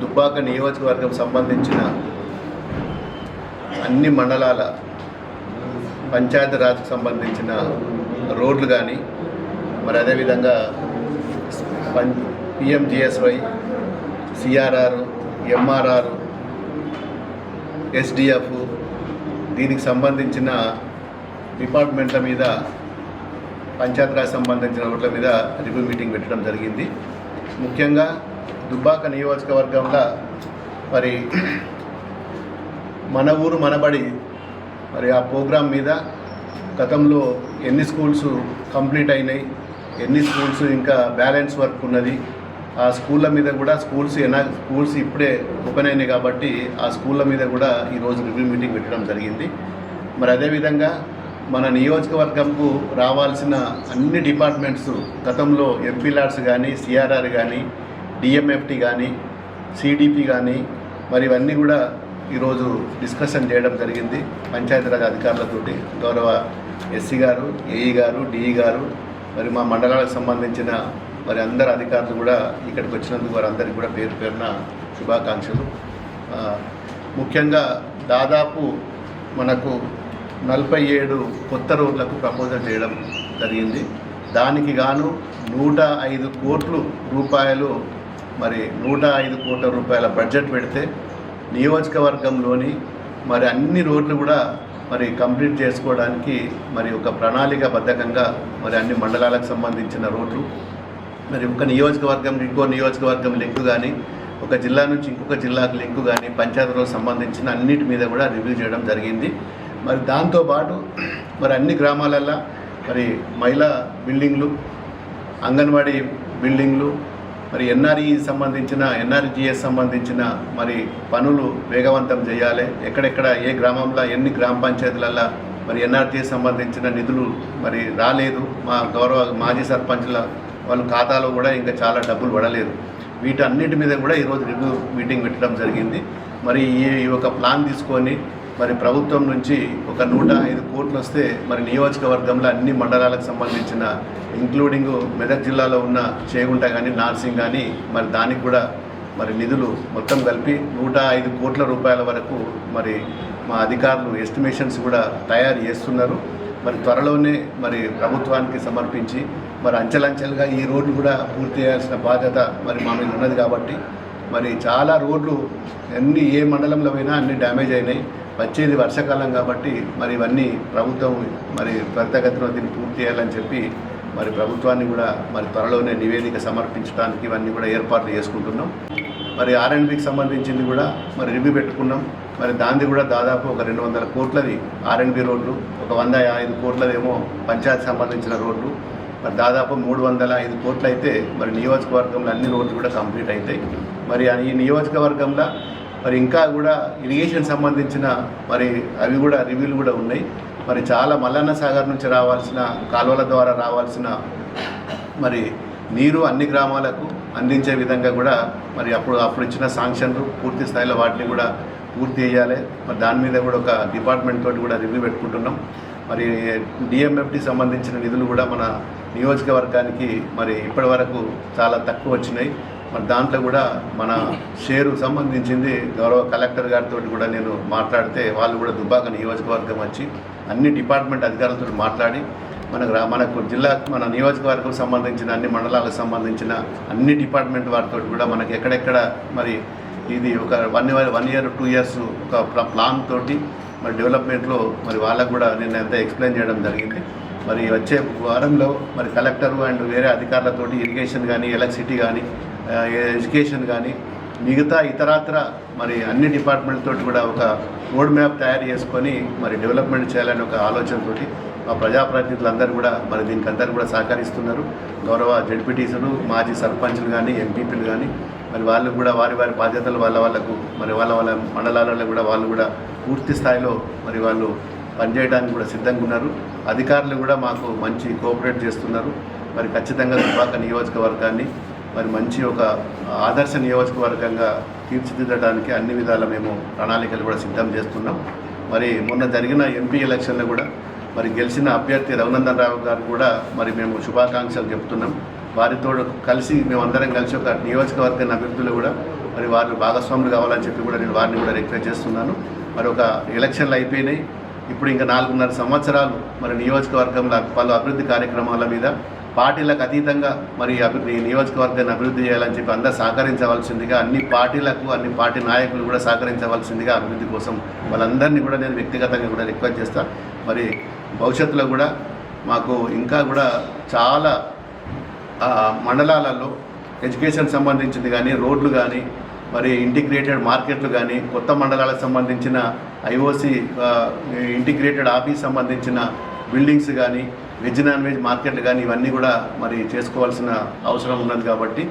దుబ్బాక నియోజకవర్గం సంబంధించిన అన్ని మండలాల పంచాయతీరాజ్కి సంబంధించిన రోడ్లు కానీ మరి అదేవిధంగా పం పిఎంజిఎస్వై సిఆర్ఆర్ ఎంఆర్ఆర్ ఎస్డిఎఫ్ దీనికి సంబంధించిన డిపార్ట్మెంట్ల మీద పంచాయతీరాజ్ సంబంధించిన రోడ్ల మీద రివ్యూ మీటింగ్ పెట్టడం జరిగింది. ముఖ్యంగా దుబ్బాక నియోజకవర్గంలో మరి మన ఊరు మనబడి మరి ఆ ప్రోగ్రాం మీద గతంలో ఎన్ని స్కూల్స్ కంప్లీట్ అయినాయి ఎన్ని స్కూల్స్ ఇంకా బ్యాలెన్స్ వర్క్ ఉన్నది ఆ స్కూళ్ళ మీద కూడా స్కూల్స్ ఎనా స్కూల్స్ ఇప్పుడే ఓపెన్ అయినాయి కాబట్టి ఆ స్కూళ్ళ మీద కూడా ఈరోజు రివ్యూ మీటింగ్ పెట్టడం జరిగింది. మరి అదేవిధంగా మన నియోజకవర్గంకు రావాల్సిన అన్ని డిపార్ట్మెంట్స్ గతంలో ఎంపీ లాడ్స్ కానీ సిఆర్ఆర్ కానీ డిఎంఎఫ్టీ కానీ సిడిపి కానీ మరి ఇవన్నీ కూడా ఈరోజు డిస్కషన్ చేయడం జరిగింది. పంచాయతీరాజ్ అధికారులతోటి గౌరవ ఎస్సీ గారు ఏఈ గారు డిఈ గారు మరి మా మండలాలకు సంబంధించిన మరి అందరు అధికారులు కూడా ఇక్కడికి వచ్చినందుకు వారందరికీ కూడా పేరు పేరున శుభాకాంక్షలు. ముఖ్యంగా దాదాపు మనకు నలభై ఏడు కొత్త రోడ్లకు ప్రపోజల్ చేయడం జరిగింది. దానికి గాను నూట ఐదు కోట్లు రూపాయలు మరి నూట ఐదు కోట్ల రూపాయల బడ్జెట్ పెడితే నియోజకవర్గంలోని మరి అన్ని రోడ్లు కూడా మరి కంప్లీట్ చేసుకోవడానికి మరి ఒక ప్రణాళికాబద్ధకంగా మరి అన్ని మండలాలకు సంబంధించిన రోడ్లు మరి ఒక నియోజకవర్గం ఇంకో నియోజకవర్గం లింకు కానీ ఒక జిల్లా నుంచి ఇంకొక జిల్లాకు లింకు కానీ పంచాయతీలకు సంబంధించిన అన్నిటి మీద కూడా రివ్యూ చేయడం జరిగింది. మరి దాంతోపాటు మరి అన్ని గ్రామాలల్లో మరి మహిళా బిల్డింగ్లు అంగన్వాడీ బిల్డింగ్లు మరి ఎన్ఆర్ఈ సంబంధించిన ఎన్ఆర్జిఎస్ సంబంధించిన మరి పనులు వేగవంతం చేయాలి. ఎక్కడెక్కడ ఏ గ్రామంలో ఎన్ని గ్రామ పంచాయతీలలో మరి ఎన్ఆర్జిఎస్ సంబంధించిన నిధులు మరి రాలేదు. మా గౌరవ మాజీ సర్పంచ్ల వాళ్ళ ఖాతాలో కూడా ఇంకా చాలా డబ్బులు పడలేదు. వీటన్నిటి మీద కూడా ఈరోజు రివ్యూ మీటింగ్ పెట్టడం జరిగింది. మరి ఈ ఈ ఒక ప్లాన్ తీసుకొని మరి ప్రభుత్వం నుంచి ఒక నూట ఐదు కోట్లు వస్తే మరి నియోజకవర్గంలో అన్ని మండలాలకు సంబంధించిన ఇంక్లూడింగ్ మెదక్ జిల్లాలో ఉన్న చేగుంట కానీ నార్సింగ్ కానీ మరి దానికి కూడా మరి నిధులు మొత్తం కలిపి నూట ఐదు కోట్ల రూపాయల వరకు మరి మా అధికారులు ఎస్టిమేషన్స్ కూడా తయారు చేస్తున్నారు. మరి త్వరలోనే మరి ప్రభుత్వానికి సమర్పించి మరి అంచెలంచెలుగా ఈ రోడ్లు కూడా పూర్తి చేయాల్సిన బాధ్యత మరి మా మీద ఉన్నది కాబట్టి మరి చాలా రోడ్లు అన్ని ఏ మండలంలో పోయినా అన్ని డ్యామేజ్ అయినాయి. వచ్చేది వర్షాకాలం కాబట్టి మరి ఇవన్నీ ప్రభుత్వం మరి త్వరితగతిలో దీన్ని పూర్తి చేయాలని చెప్పి మరి ప్రభుత్వాన్ని కూడా మరి త్వరలోనే నివేదిక సమర్పించడానికి ఇవన్నీ కూడా ఏర్పాట్లు చేసుకుంటున్నాం. మరి ఆర్ఎండ్బికి సంబంధించింది కూడా మరి రివ్యూ పెట్టుకున్నాం. మరి దాంది కూడా దాదాపు ఒక రెండు వందల కోట్లది ఆర్ఎండ్బి రోడ్లు ఒక వంద ఐదు కోట్లదేమో పంచాయత్ సంబంధించిన రోడ్లు మరి దాదాపు మూడు వందల ఐదు కోట్లు అయితే మరి నియోజకవర్గంలో అన్ని రోడ్లు కూడా కంప్లీట్ అవుతాయి మరి ఈ నియోజకవర్గంలో మరి ఇంకా కూడా ఇరిగేషన్ సంబంధించిన మరి అవి కూడా రివ్యూలు కూడా ఉన్నాయి. మరి చాలా మల్లన్న సాగర్ నుంచి రావాల్సిన కాలువల ద్వారా రావాల్సిన మరి నీరు అన్ని గ్రామాలకు అందించే విధంగా కూడా మరి అప్పుడు అప్పుడు ఇచ్చిన శాంక్షన్లు పూర్తి స్థాయిలో వాటిని కూడా పూర్తి చేయాలి. మరి దాని మీద కూడా ఒక డిపార్ట్మెంట్ తోటి కూడా రివ్యూ పెట్టుకుంటున్నాం. మరి డిఎంఎఫ్టి సంబంధించిన నిధులు కూడా మన నియోజకవర్గానికి మరి ఇప్పటి వరకు చాలా తక్కువ వచ్చినాయి. మరి దాంట్లో కూడా మన షేరు సంబంధించింది గౌరవ కలెక్టర్ గారితో కూడా నేను మాట్లాడితే వాళ్ళు కూడా దుబ్బాక నియోజకవర్గం వచ్చి అన్ని డిపార్ట్మెంట్ అధికారులతో మాట్లాడి మన రా మనకు జిల్లా మన నియోజకవర్గం సంబంధించిన అన్ని మండలాలకు సంబంధించిన అన్ని డిపార్ట్మెంట్ వారితో కూడా మనకి ఎక్కడెక్కడ మరి ఇది ఒక one year one year two years ఒక ప్లాన్ తోటి మరి డెవలప్మెంట్లో మరి వాళ్ళకు కూడా నేను ఎంత ఎక్స్ప్లెయిన్ చేయడం జరిగింది. మరి వచ్చే వారంలో మరి కలెక్టరు అండ్ వేరే అధికారులతోటి ఇరిగేషన్ కానీ ఎలక్ట్రిసిటీ కానీ ఎడ్యుకేషన్ కానీ మిగతా ఇతరాత్ర మరి అన్ని డిపార్ట్మెంట్ తోటి కూడా ఒక రోడ్ మ్యాప్ తయారు చేసుకొని మరి డెవలప్మెంట్ చేయాలని ఒక ఆలోచనతోటి మా ప్రజాప్రతినిధులందరూ కూడా మరి దీనికి అందరూ కూడా సహకరిస్తున్నారు. గౌరవ జడ్పీటీసులు మాజీ సర్పంచులు కానీ ఎంపీపీలు కానీ మరి వాళ్ళు కూడా వారి వారి బాధ్యతలు వాళ్ళ వాళ్ళకు మరి వాళ్ళ వాళ్ళ మండలాలలో కూడా వాళ్ళు కూడా పూర్తి స్థాయిలో మరి వాళ్ళు పనిచేయడానికి కూడా సిద్ధంగా ఉన్నారు. అధికారులు కూడా మాకు మంచి కోఆపరేట్ చేస్తున్నారు. మరి ఖచ్చితంగా దుబాక నియోజకవర్గాన్ని మరి మంచి ఒక ఆదర్శ నియోజకవర్గంగా తీర్చిదిద్దడానికి అన్ని విధాల మేము ప్రణాళికలు కూడా సిద్ధం చేస్తున్నాం. మరి మొన్న జరిగిన ఎంపీ ఎలక్షన్లో కూడా మరి గెలిచిన అభ్యర్థి రఘునందన్ రావు గారు కూడా మరి మేము శుభాకాంక్షలు చెప్తున్నాం. వారితో కలిసి మేమందరం కలిసి ఒక నియోజకవర్గం అభివృద్ధిలో కూడా మరి వారు భాగస్వాములు కావాలని చెప్పి కూడా నేను వారిని కూడా రిక్వెస్ట్ చేస్తున్నాను. మరి ఒక ఎలక్షన్లు అయిపోయినాయి. ఇప్పుడు ఇంకా నాలుగున్నర సంవత్సరాలు మరి నియోజకవర్గంలో పలు అభివృద్ధి కార్యక్రమాల మీద పార్టీలకు అతీతంగా మరి అభివృద్ధి నియోజకవర్గాన్ని అభివృద్ధి చేయాలని చెప్పి అందరూ సహకరించవలసిందిగా అన్ని పార్టీలకు అన్ని పార్టీ నాయకులు కూడా సహకరించవలసిందిగా అభివృద్ధి కోసం వాళ్ళందరినీ కూడా నేను వ్యక్తిగతంగా కూడా రిక్వెస్ట్ చేస్తా. మరి భవిష్యత్తులో కూడా మాకు ఇంకా కూడా చాలా మండలాలలో ఎడ్యుకేషన్ సంబంధించింది కానీ రోడ్లు కానీ మరి ఇంటిగ్రేటెడ్ మార్కెట్లు కానీ కొత్త మండలాలకు సంబంధించిన ఐఓసి ఇంటిగ్రేటెడ్ ఆఫీస్ సంబంధించిన బిల్డింగ్స్ కానీ వెజ్ నాన్ వెజ్ మార్కెట్లు కానీ ఇవన్నీ కూడా మరి చేసుకోవాల్సిన అవసరం ఉన్నది కాబట్టి